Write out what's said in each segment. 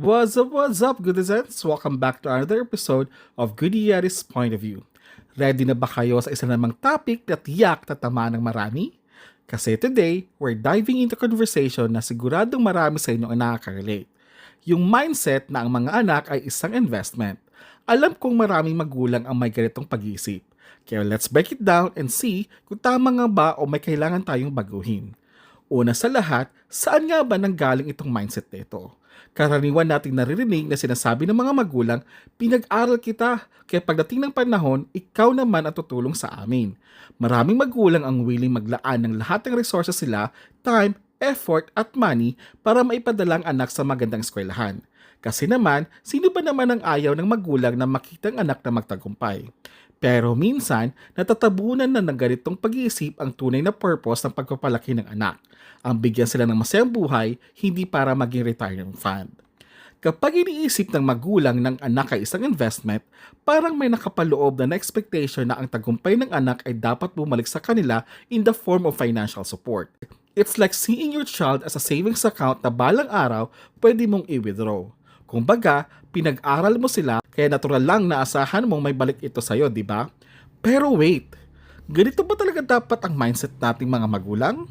What's up, what's up, Goodizens? Welcome back to another episode of Yaris Point of View. Ready na ba kayo sa isa namang topic na tiyak tatama ng marami? Kasi today, we're diving into conversation na siguradong marami sa inyo ang nakaka-relate. Yung mindset na ang mga anak ay isang investment. Alam kong maraming magulang ang may ganitong pag-iisip. Kaya let's break it down and see kung tama nga ba o may kailangan tayong baguhin. Una sa lahat, saan nga ba nanggaling itong mindset nito? Karaniwan nating naririnig na sinasabi ng mga magulang, pinag-aral kita, kaya pagdating ng panahon, ikaw naman ang tutulong sa amin. Maraming magulang ang willing maglaan ng lahat ng resources sila, time, effort at money para maipadala ang anak sa magandang eskwelahan. Kasi naman, sino ba naman ang ayaw ng magulang na makita ang anak na magtagumpay? Pero minsan, natatabunan na ng ganitong pag-iisip ang tunay na purpose ng pagpapalaki ng anak. Ang bigyan sila ng masayang buhay, hindi para maging retirement fund. Kapag iniisip ng magulang ng anak ay isang investment, parang may nakapaloob na, na expectation na ang tagumpay ng anak ay dapat bumalik sa kanila in the form of financial support. It's like seeing your child as a savings account na balang araw pwede mong i-withdraw. Kumbaga, pinag-aral mo sila kaya natural lang na asahan mong may balik ito sa'yo, di ba? Pero wait, ganito ba talaga dapat ang mindset nating mga magulang?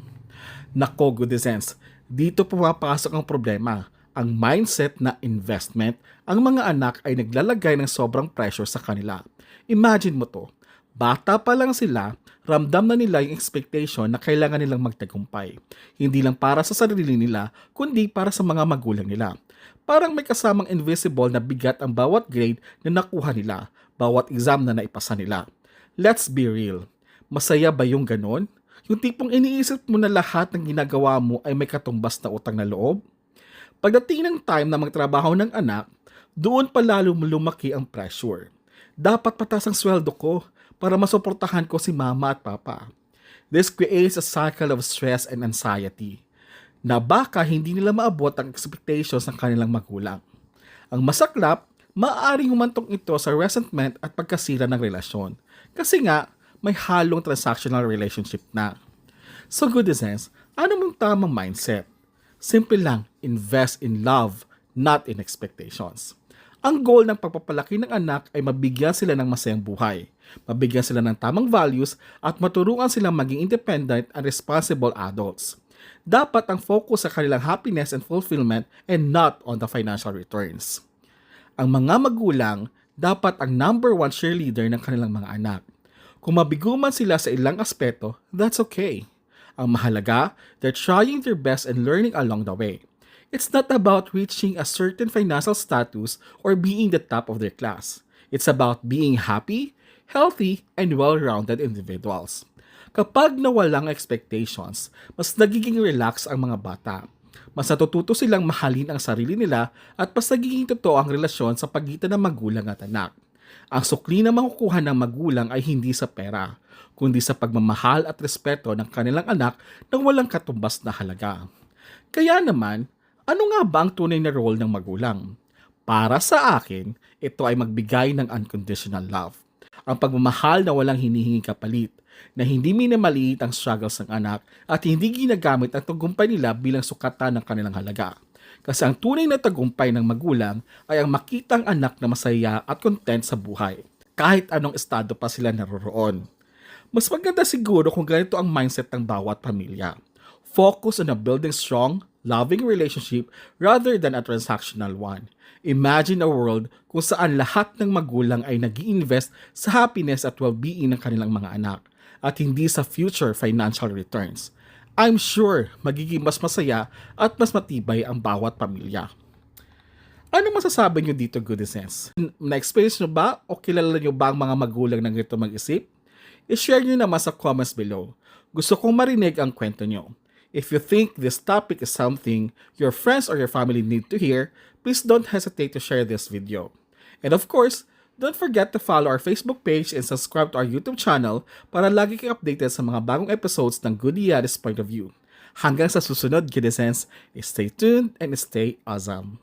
Nako, good sense. Dito pumapasok ang problema. Ang mindset na investment, ang mga anak ay naglalagay ng sobrang pressure sa kanila. Imagine mo to, bata pa lang sila, ramdam na nila yung expectation na kailangan nilang magtagumpay. Hindi lang para sa sarili nila, kundi para sa mga magulang nila. Parang may kasamang invisible na bigat ang bawat grade na nakuha nila, bawat exam na naipasa nila. Let's be real. Masaya ba yung ganon? Yung tipong iniisip mo na lahat ng ginagawa mo ay may katumbas na utang na loob? Pagdating ng time na magtrabaho ng anak, doon pa lalo lumaki ang pressure. Dapat patas ang sweldo ko para masuportahan ko si mama at papa. This creates a cycle of stress and anxiety na baka hindi nila maabot ang expectations ng kanilang magulang. Ang masaklap, maaaring humantong ito sa resentment at pagkasira ng relasyon. Kasi nga, may halong transactional relationship na. So good sense, ano mong tamang mindset? Simple lang, invest in love, not in expectations. Ang goal ng pagpapalaki ng anak ay mabigyan sila ng masayang buhay, mabigyan sila ng tamang values at maturuan silang maging independent and responsible adults. Dapat ang focus sa kanilang happiness and fulfillment and not on the financial returns. Ang mga magulang dapat ang number one cheerleader ng kanilang mga anak. Kung mabigo man sila sa ilang aspeto, that's okay. Ang mahalaga, they're trying their best and learning along the way. It's not about reaching a certain financial status or being the top of their class. It's about being happy, healthy, and well-rounded individuals. Kapag nawalang expectations, mas nagiging relax ang mga bata. Mas natututo silang mahalin ang sarili nila at mas nagiging totoo ang relasyon sa pagitan ng magulang at anak. Ang sukli na makukuha ng magulang ay hindi sa pera, kundi sa pagmamahal at respeto ng kanilang anak nang walang katumbas na halaga. Kaya naman, ano nga ba ang tunay na role ng magulang? Para sa akin, ito ay magbigay ng unconditional love. Ang pagmamahal na walang hinihingi kapalit, na hindi minamaliit ang struggles ng anak at hindi ginagamit ang tagumpay nila bilang sukatan ng kanilang halaga. Kasi ang tunay na tagumpay ng magulang ay ang makitang anak na masaya at content sa buhay, kahit anong estado pa sila naroroon. Mas maganda siguro kung ganito ang mindset ng bawat pamilya. Focus on a building strong, loving relationship rather than a transactional one. Imagine a world kung saan lahat ng magulang ay nag invest sa happiness at well-being ng kanilang mga anak at hindi sa future financial returns. I'm sure magiging mas masaya at mas matibay ang bawat pamilya. Ano masasabi nyo dito, Goodness? Na-experience nyo ba o kilala nyo ba ang mga magulang ng ganito mag-isip? I-share nyo naman sa comments below. Gusto kong marinig ang kwento nyo. If you think this topic is something your friends or your family need to hear, please don't hesitate to share this video. And of course, don't forget to follow our Facebook page and subscribe to our YouTube channel para lagi kang updated sa mga bagong episodes ng Goody Yaris Point of View. Hanggang sa susunod, Gidesens, stay tuned and stay awesome.